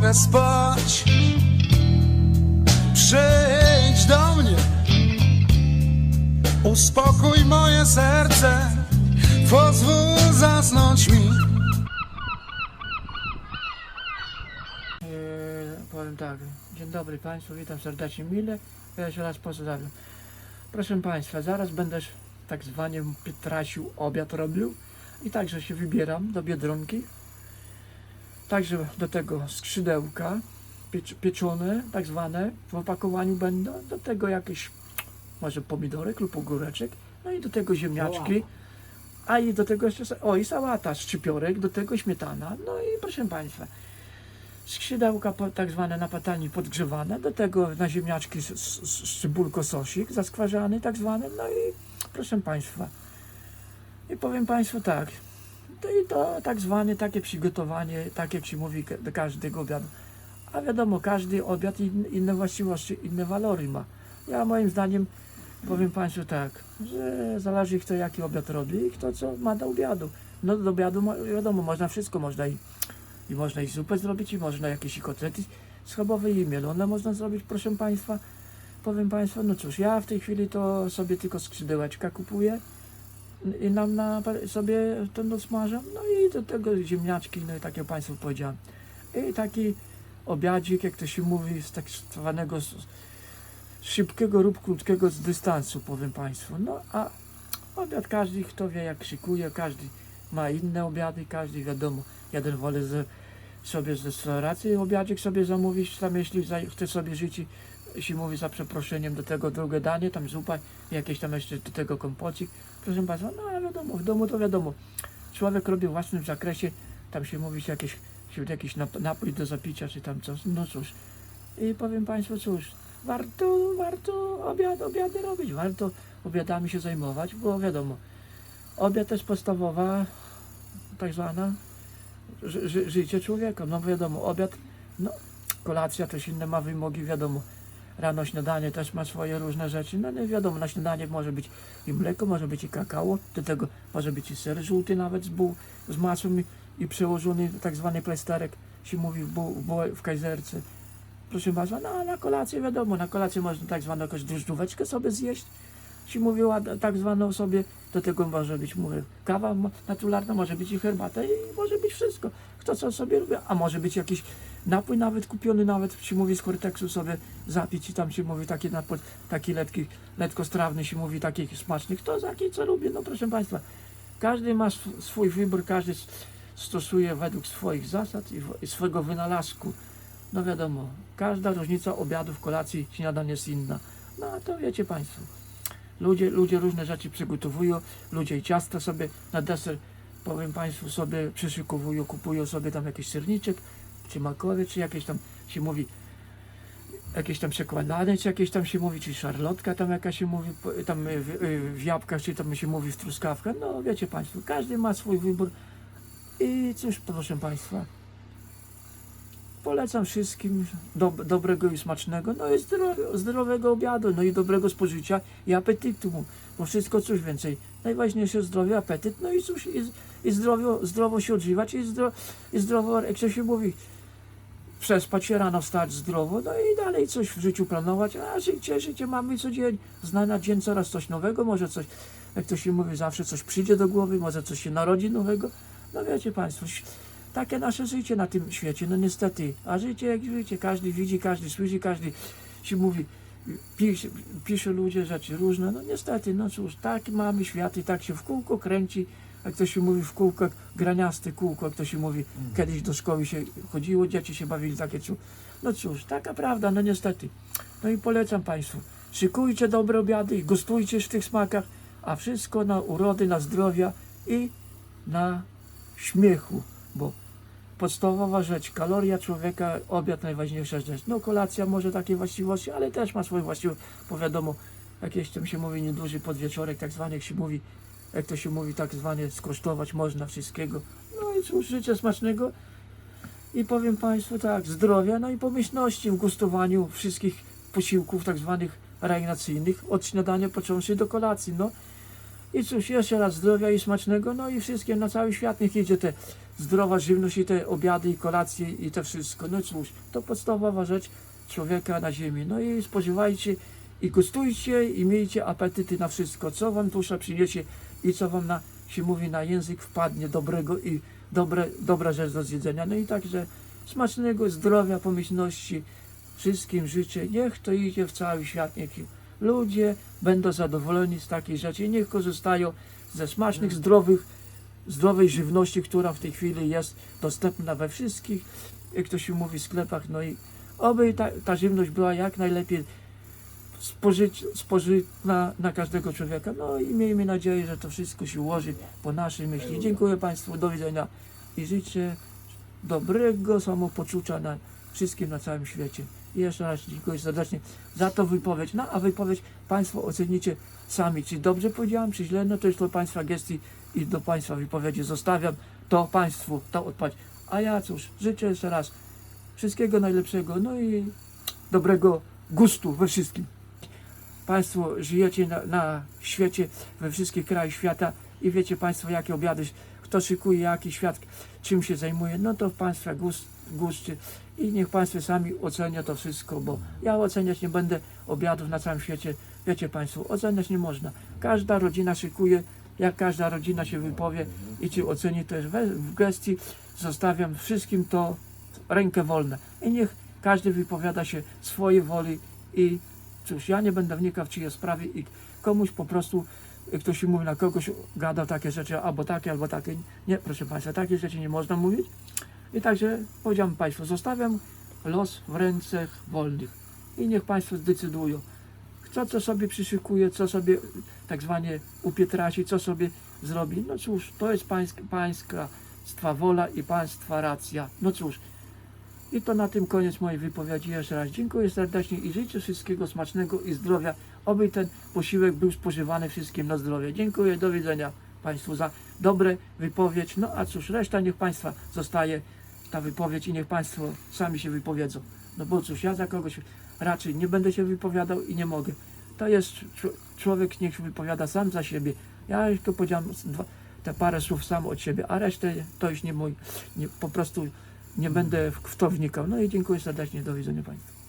mogę spać. Przyjdź do mnie, uspokój moje serce, pozwól zasnąć mi. Eee, powiem tak, dzień dobry Państwu, witam serdecznie mile, ja jeszcze raz pozdrawiam. Proszę Państwa, zaraz będę tak zwanie Pietrasiu obiad robił i także się wybieram do Biedronki. Także do tego skrzydełka piecz, pieczone, tak zwane, w opakowaniu będą, do tego jakieś może pomidorek lub ogóreczek, no i do tego ziemniaczki. A i do tego jeszcze, o i sałata, szczypiorek, do tego śmietana, no i proszę Państwa, skrzydełka tak zwane na patelni podgrzewane, do tego na ziemniaczki z, z, z cebulko sosik zaskwarzany tak zwany, no i proszę Państwa, i powiem Państwu tak, i to tak zwane takie przygotowanie, tak jak się mówi do każdego obiadu, a wiadomo, każdy obiad in, inne właściwości, inne walory ma. Ja moim zdaniem powiem Państwu tak, że zależy kto jaki obiad robi i kto co ma do obiadu. No do obiadu mo- wiadomo, można wszystko, można i i można i zupę zrobić, i można jakieś i kotlety schabowe i mielone można zrobić, proszę Państwa. Powiem Państwu, no cóż, ja w tej chwili to sobie tylko skrzydełeczka kupuję i nam na, sobie to no smażę, no i do tego ziemniaczki, no i tak jak Państwu powiedziałem. I taki obiadzik, jak to się mówi, z tak zwanego szybkiego lub krótkiego z dystansu, powiem Państwu. No a obiad każdy, kto wie jak szykuje, każdy ma inne obiady, każdy wiadomo, jeden woli z, sobie z restauracji obiadzik sobie zamówić, tam jeśli chce sobie żyć, się mówi za przeproszeniem do tego drugie danie, tam zupa, jakieś tam jeszcze do tego kompocik. Proszę Państwa, no wiadomo, w domu to wiadomo, człowiek robi w własnym zakresie, tam się mówi się jakieś, się jakiś nap- napój do zapicia, czy tam coś, no cóż. I powiem Państwu, cóż, warto, warto obiad, obiady robić, warto obiadami się zajmować, bo wiadomo, obiad to jest podstawowa, tak zwana, ży, ży, życie człowieka. No wiadomo, obiad, no kolacja też inne ma wymogi, wiadomo. Rano śniadanie też ma swoje różne rzeczy. No nie wiadomo, na śniadanie może być i mleko, może być i kakao, do tego może być i ser żółty nawet z, buł, z masłem i, i przełożony tak zwany plasterek, się mówi w, buł, w, buł- w kajzerce. Proszę Państwa, no na kolację wiadomo, na kolację można tak zwaną jakąś drożdżóweczkę sobie zjeść, się mówiła tak zwaną sobie, do tego może być, mówię, kawa naturalna, może być i herbata i może być wszystko. Kto co sobie lubi, a może być jakiś napój nawet kupiony, nawet się mówi z korteksu sobie zapić i tam się mówi taki napój, taki letki, letkostrawny się mówi, taki smaczny. Kto taki co lubi, no proszę Państwa, każdy ma sw- swój wybór, każdy stosuje według swoich zasad i, i swojego wynalazku. No wiadomo, każda różnica obiadów, kolacji, śniadań jest inna. No a to wiecie Państwo. Ludzie, ludzie różne rzeczy przygotowują, ludzie i ciasta sobie na deser, powiem Państwu, sobie przyszykowują, kupują sobie tam jakiś serniczek, czy makowie, czy jakieś tam się mówi, jakieś tam przekładane, czy jakieś tam się mówi, czy szarlotka tam jakaś się mówi, tam y, w, y, w jabłkach, czy tam się mówi w truskawkach, no wiecie Państwo, każdy ma swój wybór. I cóż, proszę Państwa, Polecam wszystkim dob- dobrego i smacznego, no i zdro- zdrowego obiadu, no i dobrego spożycia i apetytu, bo wszystko cóż więcej. Najważniejsze zdrowie, apetyt, no i cóż, i, i zdrowo, zdrowo się odżywać i, zdro, i zdrowo, jak się mówi, przespać się rano, wstać zdrowo, no i dalej coś w życiu planować, a życie, życie mamy co dzień, zna na dzień coraz coś nowego, może coś, jak to się mówi, zawsze coś przyjdzie do głowy, może coś się narodzi nowego, no wiecie Państwo, takie nasze życie na tym świecie, no niestety, a życie jak życie, każdy widzi, każdy słyszy, każdy się mówi, pisze, pisze ludzie rzeczy różne, no niestety, no cóż, tak mamy świat i tak się w kółko kręci, jak to się mówi w kółko, graniaste kółko, jak to się mówi, kiedyś do szkoły się chodziło, dzieci się bawili takie, cóż, no cóż, taka prawda, no niestety. No i polecam Państwu, szykujcie dobre obiady i gustujcie w tych smakach, a wszystko na urody, na zdrowia i na śmiechu, bo podstawowa rzecz, kaloria człowieka, obiad najważniejsza rzecz. No kolacja może takie właściwości, ale też ma swoje właściwości, bo wiadomo, jakieś tam się mówi nieduży podwieczorek, tak zwany, jak się mówi, jak to się mówi, tak zwane skosztować można wszystkiego. No i cóż, życzę smacznego i powiem Państwu tak, zdrowia, no i pomyślności w gustowaniu wszystkich posiłków tak zwanych reinacyjnych, od śniadania począwszy do kolacji, no. I cóż, jeszcze raz zdrowia i smacznego, no i wszystkim na cały świat niech idzie te zdrowa żywność i te obiady i kolacje i to wszystko. No cóż, to podstawowa rzecz człowieka na ziemi. No i spożywajcie i gustujcie i miejcie apetyty na wszystko, co wam dusza przyniesie i co wam na, się mówi na język wpadnie dobrego i dobre, dobra rzecz do zjedzenia. No i także smacznego zdrowia, pomyślności wszystkim życzę. Niech to idzie w cały świat, niech ludzie będą zadowoleni z takiej rzeczy. Niech korzystają ze smacznych, zdrowych, zdrowej żywności, która w tej chwili jest dostępna we wszystkich, jak to się mówi, sklepach. No i oby ta, ta żywność była jak najlepiej spożyć, spożytna na każdego człowieka. No i miejmy nadzieję, że to wszystko się ułoży po naszej myśli. Dziękuję Państwu, do widzenia i życzę dobrego samopoczucia na wszystkim na całym świecie. I jeszcze raz dziękuję serdecznie za tą wypowiedź. No a wypowiedź Państwo ocenicie sami, czy dobrze powiedziałem, czy źle, no to jest do Państwa gestii i do Państwa wypowiedzi zostawiam to Państwu, to odpowiedź. A ja cóż, życzę jeszcze raz wszystkiego najlepszego, no i dobrego gustu we wszystkim. Państwo żyjecie na, na świecie, we wszystkich krajach świata i wiecie Państwo, jakie obiady, kto szykuje, jaki świat, czym się zajmuje, no to Państwa gust, guście i niech Państwo sami ocenią to wszystko, bo ja oceniać nie będę obiadów na całym świecie, wiecie Państwo, oceniać nie można. Każda rodzina szykuje, jak każda rodzina się wypowie i czy oceni, to jest w gestii, zostawiam wszystkim to rękę wolne. I niech każdy wypowiada się swojej woli i cóż, ja nie będę wnikał w czyje sprawy i komuś po prostu, jak to się mówi, na kogoś gadał takie rzeczy, albo takie, albo takie. Nie, proszę Państwa, takie rzeczy nie można mówić. I także powiedziałem Państwu, zostawiam los w ręce wolnych i niech Państwo zdecydują, kto co sobie przyszykuje, co sobie tak zwanie upietrasi, co sobie zrobi. No cóż, to jest pańska, pańska stwa wola i państwa racja. No cóż, i to na tym koniec mojej wypowiedzi. Jeszcze raz dziękuję serdecznie i życzę wszystkiego smacznego i zdrowia. Oby ten posiłek był spożywany wszystkim na zdrowie. Dziękuję, do widzenia Państwu za dobre wypowiedź. No a cóż, reszta niech Państwa zostaje ta wypowiedź i niech Państwo sami się wypowiedzą. No bo cóż, ja za kogoś raczej nie będę się wypowiadał i nie mogę. To jest czł- człowiek, niech się wypowiada sam za siebie. Ja tylko powiedziałem te parę słów sam od siebie, a resztę to już nie mój. Nie, po prostu nie będę w, to wnikał. No i dziękuję serdecznie, do widzenia Państwu.